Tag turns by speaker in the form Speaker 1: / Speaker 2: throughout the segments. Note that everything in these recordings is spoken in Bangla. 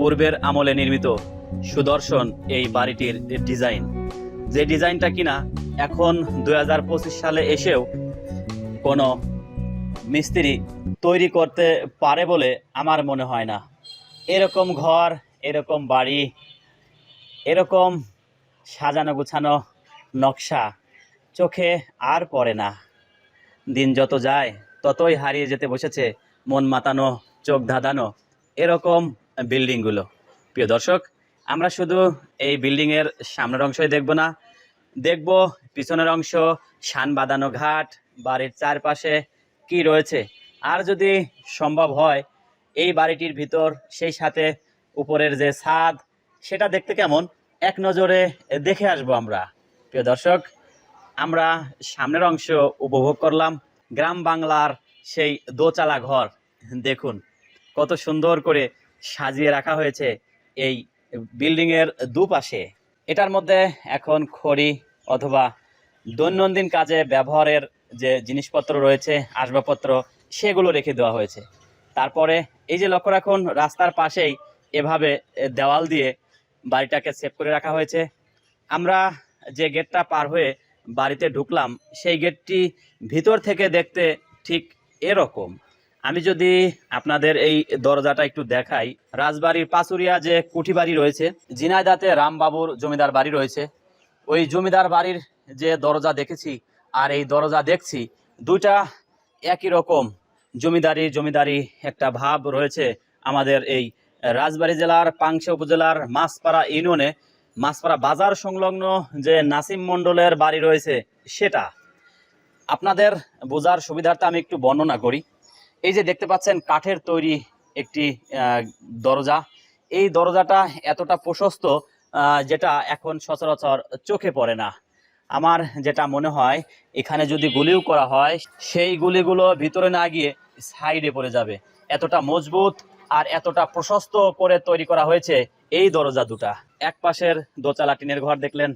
Speaker 1: পূর্বের আমলে নির্মিত সুদর্শন এই বাড়িটির ডিজাইন। যে ডিজাইনটা কিনা এখন দু হাজার পঁচিশ সালে এসেও কোনো মিস্ত্রি তৈরি করতে পারে বলে আমার মনে হয় না। এরকম ঘর, এরকম বাড়ি, এরকম সাজানো গুছানো নকশা চোখে আর পড়ে না। দিন যত যায়, ততই হারিয়ে যেতে বসেছে মন মাতানো, চোখ ধাঁধানো। এরকম বিল্ডিংগুলো প্রিয় দর্শক, আমরা শুধু এই বিল্ডিংয়ের সামনের অংশই দেখব না। দেখব পিছনের অংশ শান বাঁধানো ঘাট, বাড়ির চারপাশে কি রয়েছে। আর যদি সম্ভব হয়, এই বাড়িটির ভিতর সেই সাথে উপরের যে ছাদ, সেটা দেখতে কেমন? এক নজরে দেখে আসব আমরা। প্রিয় দর্শক, আমরা সামনের অংশ উপভোগ করলাম। গ্রাম বাংলার সেই দোচালা ঘর, দেখুন, কত সুন্দর করে সাজিয়ে রাখা হয়েছে এই বিল্ডিংয়ের দুপাশে। এটার মধ্যে এখন খড়ি অথবা দৈনন্দিন কাজে ব্যবহারের যে জিনিসপত্র রয়েছে, আসবাবপত্র, সেগুলো রেখে দেওয়া হয়েছে। তারপরে এই যে লক্ষ্য রাখুন, রাস্তার পাশেই এভাবে দেওয়াল দিয়ে বাড়িটাকে সেভ করে রাখা হয়েছে। আমরা যে গেটটা পার হয়ে বাড়িতে ঢুকলাম, সেই গেটটি ভিতর থেকে দেখতে ঠিক এরকম। আমি যদি আপনাদের এই দরজাটা একটু দেখাই, রাজবাড়ির পাচুরিয়া যে কুঠি বাড়ি রয়েছে জিনাইদাতে রামবাবুর জমিদার বাড়ি রয়েছে। ওই জমিদার বাড়ির যে দরজা দেখেছি আর এই দরজা দেখছি, দুইটা একই রকম জমিদারি জমিদারি একটা ভাব রয়েছে আমাদের এই রাজবাড়ি জেলার পাংশা উপজেলার মাছপাড়া ইউনিয়নে। মাছপাড়া বাজার সংলগ্ন যে নাসিম মণ্ডলের বাড়ি রয়েছে সেটা। আপনাদের বোঝার সুবিধার্থে আমি একটু বর্ণনা করি। এই যে দেখতে পাচ্ছেন, কাঠের তৈরি একটি দরজা। এই দরজাটা এতটা প্রশস্ত যেটা এখন সচরাচর চোখে পড়ে না। আমার যেটা মনে হয়, এখানে যদি গুলিও করা হয়, সেই গুলিগুলো ভিতরে না গিয়ে সাইডে পড়ে যাবে। এতটা মজবুত আর এতটা প্রশস্ত করে তৈরি করা হয়েছে এই দরজা দুটা। এক পাশের দোচালা টিনের ঘর দেখলেন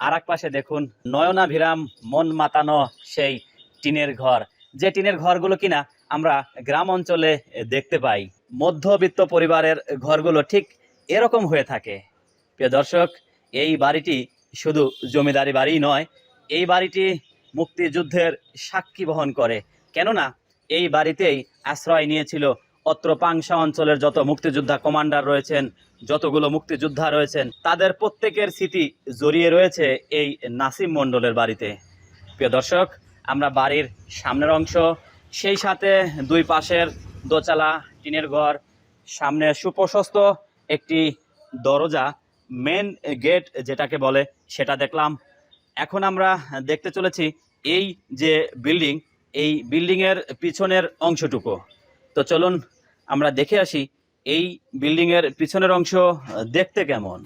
Speaker 1: আর এক পাশে দেখুন, নয়নাভিরাম মন মাতানো সেই টিনের ঘর। যে টিনের ঘরগুলো কিনা আমরা গ্রাম অঞ্চলে দেখতে পাই। মধ্যবিত্ত পরিবারের ঘরগুলো ঠিক এরকম হয়ে থাকে। প্রিয় দর্শক, এই বাড়িটি শুধু জমিদারি বাড়ি নয়, এই বাড়িটি মুক্তিযুদ্ধের সাক্ষী বহন করে। কেননা, এই বাড়িতেই আশ্রয় নিয়েছিল অত্র পাংশা অঞ্চলের যত মুক্তিযোদ্ধা কমান্ডার রয়েছেন, যতগুলো মুক্তিযোদ্ধা রয়েছেন, তাদের প্রত্যেকের স্মৃতি জড়িয়ে রয়েছে এই নাসিম মণ্ডলের বাড়িতে। প্রিয় দর্শক, আমরা বাড়ির সামনের অংশ সেই সাথে দুই পাশের দোচালা টিনের ঘর, সামনে সুপ্রশস্ত একটি দরজা মেন গেট যেটাকে বলে সেটা দেখলাম। এখন আমরা দেখতে চলেছি এই যে বিল্ডিং এই বিল্ডিংয়ের পিছনের অংশটুকু। তো চলুন আমরা দেখে আসি এই বিল্ডিংয়ের পিছনের অংশ দেখতে কেমন।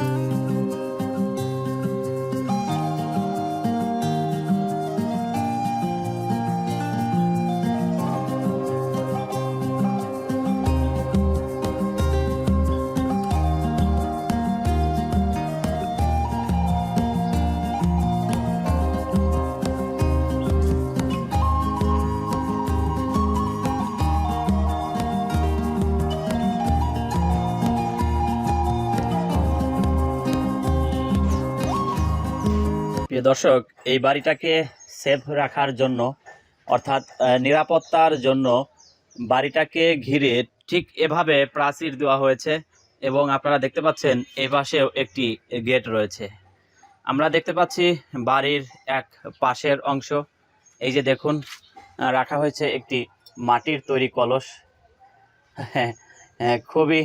Speaker 1: প্রিয় দর্শক এই বাড়িটাকে সেফ রাখার জন্য অর্থাৎ নিরাপত্তার জন্য বাড়িটাকে ঘিরে ঠিক এভাবে প্রাচীর দেওয়া হয়েছে এবং আপনারা দেখতে পাচ্ছেন এই পাশেও একটি গেট রয়েছে। আমরা দেখতে পাচ্ছি বাড়ির এক পাশের অংশ। এই যে দেখুন রাখা হয়েছে একটি মাটির তৈরি কলস। হ্যাঁ হ্যাঁ, খুবই